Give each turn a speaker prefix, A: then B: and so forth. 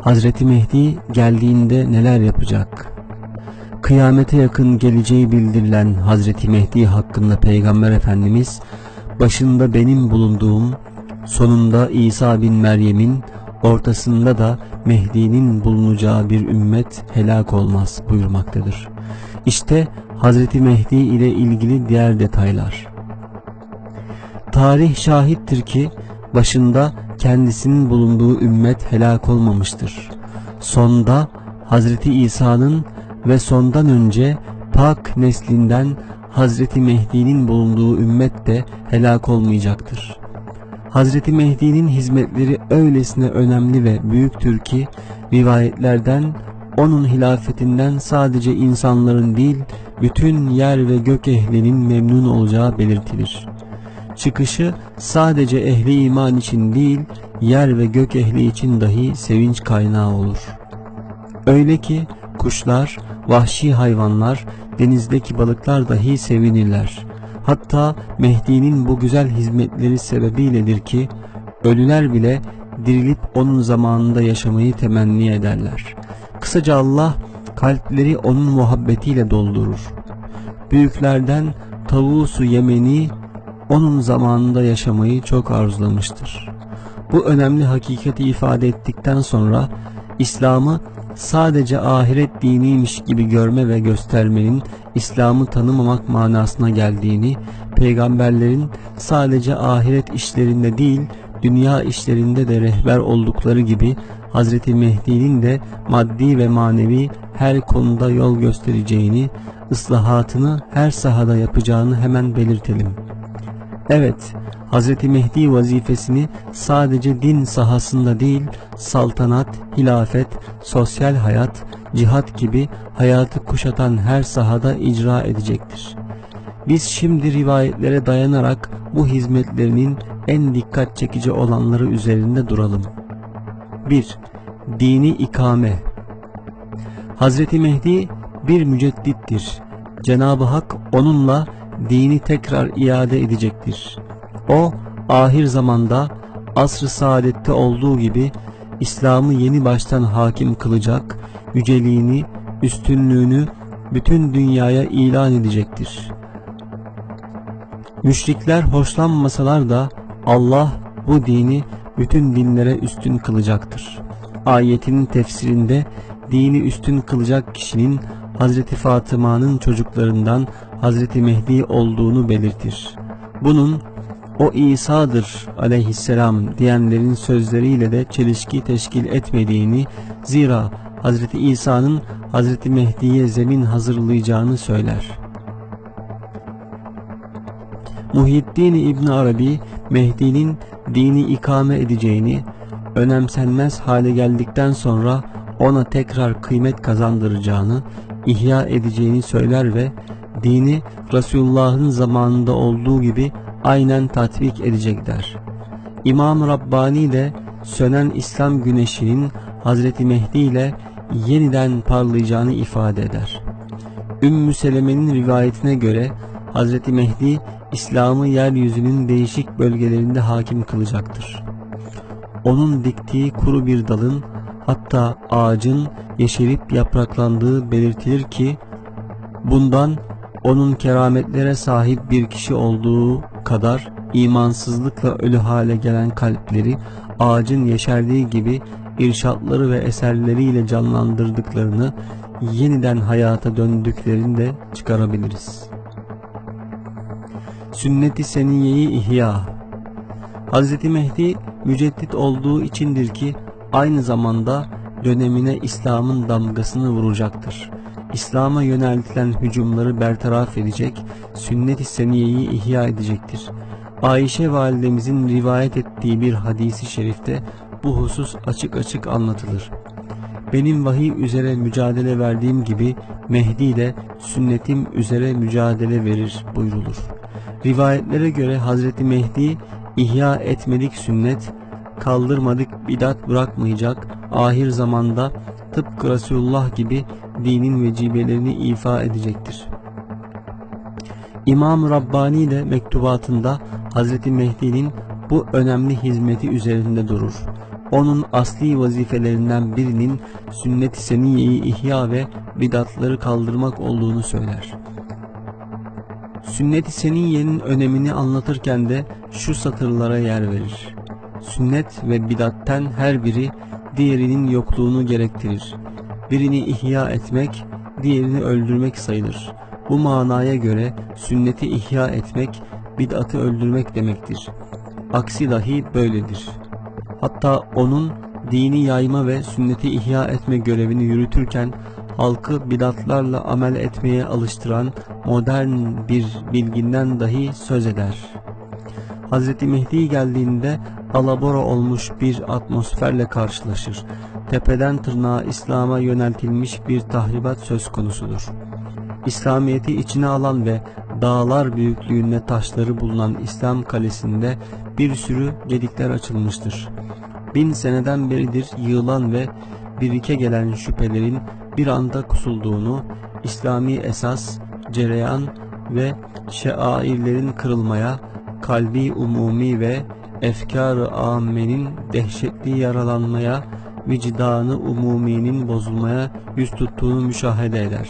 A: Hazreti Mehdi geldiğinde neler yapacak? Kıyamete yakın geleceği bildirilen Hazreti Mehdi hakkında Peygamber Efendimiz başında benim bulunduğum, sonunda İsa bin Meryem'in, ortasında da Mehdi'nin bulunacağı bir ümmet helak olmaz buyurmaktadır. İşte Hazreti Mehdi ile ilgili diğer detaylar. Tarih şahittir ki başında kendisinin bulunduğu ümmet helak olmamıştır. Sonda Hazreti İsa'nın ve sondan önce pak neslinden Hazreti Mehdi'nin bulunduğu ümmet de helak olmayacaktır. Hazreti Mehdi'nin hizmetleri öylesine önemli ve büyüktür ki rivayetlerden onun hilafetinden sadece insanların değil bütün yer ve gök ehlinin memnun olacağı belirtilir. Çıkışı sadece ehli iman için değil yer ve gök ehli için dahi sevinç kaynağı olur. Öyle ki kuşlar, vahşi hayvanlar, denizdeki balıklar dahi sevinirler. Hatta Mehdi'nin bu güzel hizmetleri sebebiyledir ki ölüler bile dirilip onun zamanında yaşamayı temenni ederler. Kısaca Allah kalpleri onun muhabbetiyle doldurur. Büyüklerden tavuğu yemeni onun zamanında yaşamayı çok arzulamıştır. Bu önemli hakikati ifade ettikten sonra İslam'ı sadece ahiret diniymiş gibi görme ve göstermenin İslam'ı tanımamak manasına geldiğini, peygamberlerin sadece ahiret işlerinde değil, dünya işlerinde de rehber oldukları gibi Hz. Mehdi'nin de maddi ve manevi her konuda yol göstereceğini, ıslahatını her sahada yapacağını hemen belirtelim. Evet, Hz. Mehdi vazifesini sadece din sahasında değil, saltanat, hilafet, sosyal hayat, cihat gibi hayatı kuşatan her sahada icra edecektir. Biz şimdi rivayetlere dayanarak bu hizmetlerinin en dikkat çekici olanları üzerinde duralım. 1. Dini ikame Hz. Mehdi bir müceddittir. Cenab-ı Hak onunla dini tekrar iade edecektir. O ahir zamanda asr-ı saadette olduğu gibi İslam'ı yeni baştan hakim kılacak, yüceliğini, üstünlüğünü bütün dünyaya ilan edecektir. Müşrikler hoşlanmasalar da Allah bu dini bütün dinlere üstün kılacaktır. Ayetinin tefsirinde dini üstün kılacak kişinin Hazreti Fatıma'nın çocuklarından Hazreti Mehdi olduğunu belirtir. Bunun o İsa'dır aleyhisselam diyenlerin sözleriyle de çelişki teşkil etmediğini zira Hazreti İsa'nın Hazreti Mehdi'ye zemin hazırlayacağını söyler. Muhyiddin İbn Arabi Mehdi'nin dini ikame edeceğini önemsenmez hale geldikten sonra ona tekrar kıymet kazandıracağını, ihya edeceğini söyler ve dini Resulullah'ın zamanında olduğu gibi aynen tatbik edecekler. İmam Rabbani de sönen İslam güneşinin Hazreti Mehdi ile yeniden parlayacağını ifade eder. Ümmü Seleme'nin rivayetine göre Hazreti Mehdi İslam'ı yeryüzünün değişik bölgelerinde hakim kılacaktır. Onun diktiği kuru bir dalın hatta ağacın yeşerip yapraklandığı belirtilir ki bundan onun kerametlere sahip bir kişi olduğu kadar imansızlıkla ölü hale gelen kalpleri ağacın yeşerdiği gibi irşatları ve eserleriyle canlandırdıklarını yeniden hayata döndüklerini de çıkarabiliriz. Sünnet-i Seniyye'yi ihya Hz. Mehdi müceddit olduğu içindir ki aynı zamanda dönemine İslam'ın damgasını vuracaktır. İslam'a yöneltilen hücumları bertaraf edecek, sünnet-i seniyeyi ihya edecektir. Ayşe validemizin rivayet ettiği bir hadisi şerifte bu husus açık açık anlatılır. Benim vahiy üzere mücadele verdiğim gibi Mehdi de sünnetim üzere mücadele verir buyrulur. Rivayetlere göre Hazreti Mehdi ihya etmedik sünnet, kaldırmadık bidat bırakmayacak, ahir zamanda tıpkı Resulullah gibi dinin vecibelerini ifa edecektir. İmam Rabbani de mektubatında Hz. Mehdi'nin bu önemli hizmeti üzerinde durur. Onun asli vazifelerinden birinin sünnet-i seniyyeyi ihya ve bidatları kaldırmak olduğunu söyler. Sünnet-i seniyyenin önemini anlatırken de şu satırlara yer verir. Sünnet ve bidatten her biri diğerinin yokluğunu gerektirir. Birini ihya etmek, diğerini öldürmek sayılır. Bu manaya göre sünneti ihya etmek, bid'atı öldürmek demektir. Aksi dahi böyledir. Hatta onun dini yayma ve sünneti ihya etme görevini yürütürken halkı bidatlarla amel etmeye alıştıran modern bir bilginden dahi söz eder. Hz. Mehdi geldiğinde alabora olmuş bir atmosferle karşılaşır. Tepeden tırnağa İslam'a yöneltilmiş bir tahribat söz konusudur. İslamiyeti içine alan ve dağlar büyüklüğünde taşları bulunan İslam kalesinde bir sürü gedikler açılmıştır. Bin seneden beridir yığılan ve birike gelen şüphelerin bir anda kusulduğunu, İslami esas, cereyan ve şairlerin kırılmaya, kalbi umumi ve efkar-ı âmmenin dehşetli yaralanmaya, vicdanı umuminin bozulmaya yüz tuttuğunu müşahede eder.